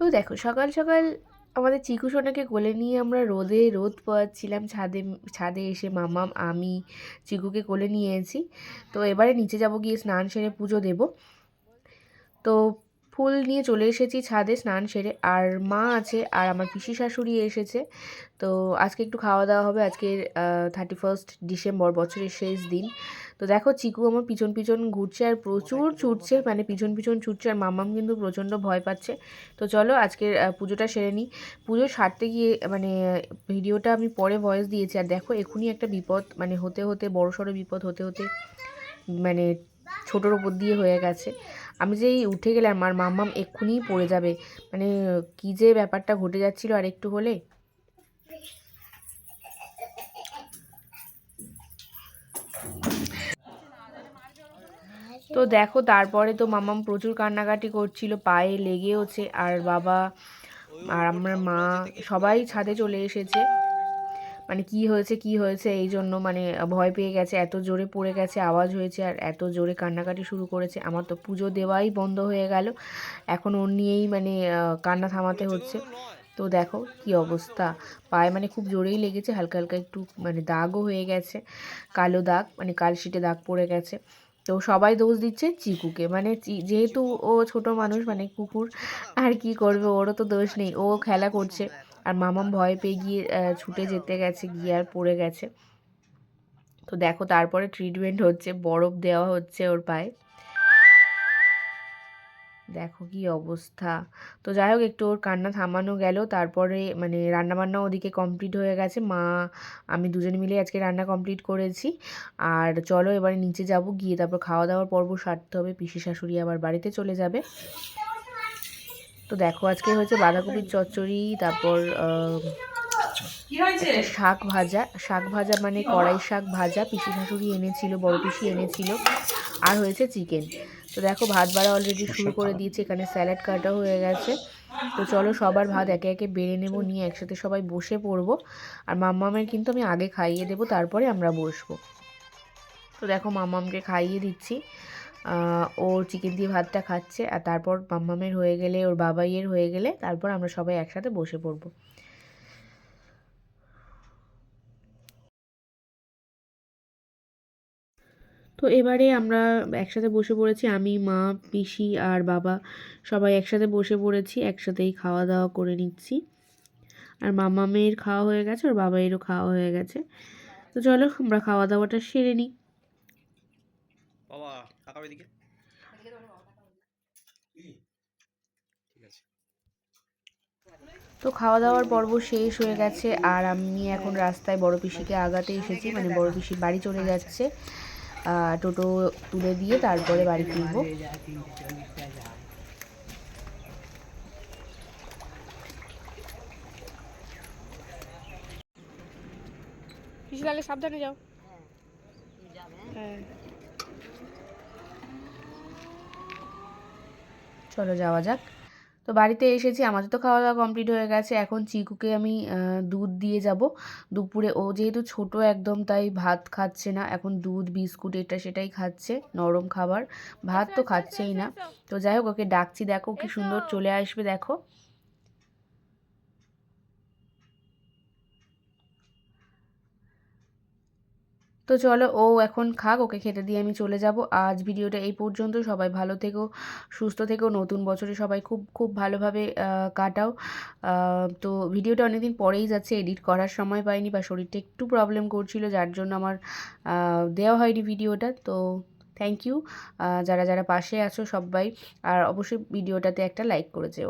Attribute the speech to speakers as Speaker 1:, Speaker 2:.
Speaker 1: তো দেখো, সকাল সকাল আমাদের চিকু সোনাকে কোলে নিয়ে আমরা রোদে রোদ পোয়াচ্ছিলাম, ছাদে ছাদে এসে মামাম, আমি চিকুকে কোলে নিয়েছি তো এবারে নিচে যাব গিয়ে স্নান সেরে পুজো দেব। তো ফুল নিয়ে চলে এসেছি ছাদে স্নান সেরে। আর মা আছে, আর আমার পিসি শাশুড়ি এসেছে। তো আজকে একটু খাওয়া দাওয়া হবে। আজকে থার্টি ফার্স্ট ডিসেম্বর বছরের শেষ দিন। তো দেখো চিকু আমার পিছন পিছন ঘুরছে আর প্রচুর ছুটছে মানে পিছন পিছন ছুটছে আর মামাম কিন্তু প্রচণ্ড ভয় পাচ্ছে। তো চলো আজকের পুজোটা সেরে নিই। পুজো সারতে গিয়ে মানে ভিডিওটা আমি পরে ভয়েস দিয়েছি। আর দেখো এখনই একটা বিপদ মানে হতে হতে, বড় সড়ো বিপদ হতে হতে মানে ছোটোর ওপর দিয়ে হয়ে গেছে। আমি যেই উঠে গেলাম, আর মাম্মাম এক্ষুনিই পড়ে যাবে। মানে কী যে ব্যাপারটা ঘটে যাচ্ছিল আর একটু হলে। তো দেখো, তারপরে তো মামাম প্রচুর কান্নাকাটি করছিল, পায়ে লেগেওছে, আর বাবা আর আমার মা সবাই ছাদে চলে এসেছে। মানে কি হয়েছে কি হয়েছে, এই জন্য মানে ভয় পেয়ে গেছে, এত জোরে পড়ে গেছে, আওয়াজ হয়েছে, আর এত জোরে কান্নাকাটি শুরু করেছে। আমার তো পুজো দেওয়াই বন্ধ হয়ে গেল, এখন ওর নিয়েই মানে কান্না থামাতে হচ্ছে। তো দেখো কি অবস্থা, পায়ে মানে খুব জোরেই লেগেছে, হালকা হালকা একটু মানে দাগও হয়ে গেছে, কালো দাগ মানে কালশিটে দাগ পড়ে গেছে। তো সবাই দোষ দিচ্ছে চিকুকে। মানে যেহেতু ও ছোট মানুষ মানে কুকুর আর কি করবে? ওরও তো দোষ নেই। ও খেলা করছে। আর মামাম ভয় পেয়ে গিয়ে ছুটে যেতে গেছে গিয়ে আর পড়ে গেছে। তো দেখো তারপরে ট্রিটমেন্ট হচ্ছে বরফ দেওয়া হচ্ছে ওর পায়ে। দেখো কি অবস্থা। তো যাই হোক একটু ওর কান্না থামানো গেল। তারপরে মানে রান্নাবান্না ওদিকে কমপ্লিট হয়ে গেছে। মা আমি দুজন মিলে আজকে রান্না কমপ্লিট করেছি। আর চলো এবারে নিচে যাব গিয়ে তারপর খাওয়া দাওয়ার পর্ব সারতে হবে। পিসি শাশুড়ি আবার বাড়িতে চলে যাবে। তো দেখো আজকে হয়েছে বাঁধাকপির চচ্চড়ি তারপর শাক ভাজা। শাক ভাজা মানে কড়াই শাক ভাজা। পিসি শাশুড়ি এনেছিল বড় পিসি এনেছিল। আর হয়েছে চিকেন। তো দেখো ভাত বাড়া অলরেডি শুরু করে দিয়েছে এখানে স্যালাড কাটা হয়ে গেছে। তো চলো সবার ভাত একে একে বেড়ে নেব নিয়ে একসাথে সবাই বসে পড়ব। আর মাম্মামের কিন্তু আমি আগে খাইয়ে দেবো তারপরে আমরা বসবো। তো দেখো মাম্মামকে খাইয়ে দিচ্ছি। ওর চিকেন দিয়ে ভাতটা খাচ্ছে আর তারপর মাম্মামের হয়ে গেলে ওর বাবাইয়ের হয়ে গেলে তারপর আমরা সবাই একসাথে বসে পড়ব। তো এবারে আমরা একসাথে বসে পড়েছি আমি মা পিসি আর বাবা সবাই একসাথে বসে পড়েছি একসাথেই খাওয়া দাওয়া করে নিচ্ছি। আর মামা মেয়ের খাওয়া হয়ে গেছে আর বাবাইয়েরও খাওয়া হয়ে গেছে। তো চলো আমরা খাওয়া দাওয়াটা সেরে নিই। বাবা তো খাওয়া দাওয়ার পর্ব শেষ হয়ে গেছে আর আমি এখন রাস্তায় বড় পিসিকে আগাতে এসেছি মানে বড় পিসির বাড়ি চলে যাচ্ছে। টোটো তুলে দিয়ে তারপরে বাড়ি ফিরব। পিসি সাবধানে যাও। হ্যাঁ চলো যাওয়া যাক। তো বাড়িতে এসেছি আমাদের তো খাওয়া দাওয়া কমপ্লিট হয়ে গেছে। এখন চিকুকে আমি দুধ দিয়ে যাব। দুপুরে ও যেহেতু ছোট একদম তাই ভাত খাচ্ছে না। এখন দুধ বিস্কুট এটা সেটাই খাচ্ছে নরম খাবার। ভাত তো খাচ্ছেই না। তো যাই হোক ওকে ডাকছি দেখো কি সুন্দর চলে আসবে দেখো। তো চলো ও এখন খাক, ওকে খেতে দিয়ে আমি চলে যাব। আজ ভিডিওটা এই পর্যন্ত, সবাই ভালো থেকো, সুস্থ থেকো, নতুন বছরে সবাই খুব খুব ভালোভাবে কাটাও। তো ভিডিওটা অনেকদিন পরেই যাচ্ছে, এডিট করার সময় পাইনি বা শরীরটা একটু প্রবলেম করছিল, যার জন্য আমার দেওয়া হয়নি ভিডিওটা। তো থ্যাংক ইউ যারা যারা পাশে আছো সবাই, আর অবশ্যই ভিডিওটাতে একটা লাইক করে যেও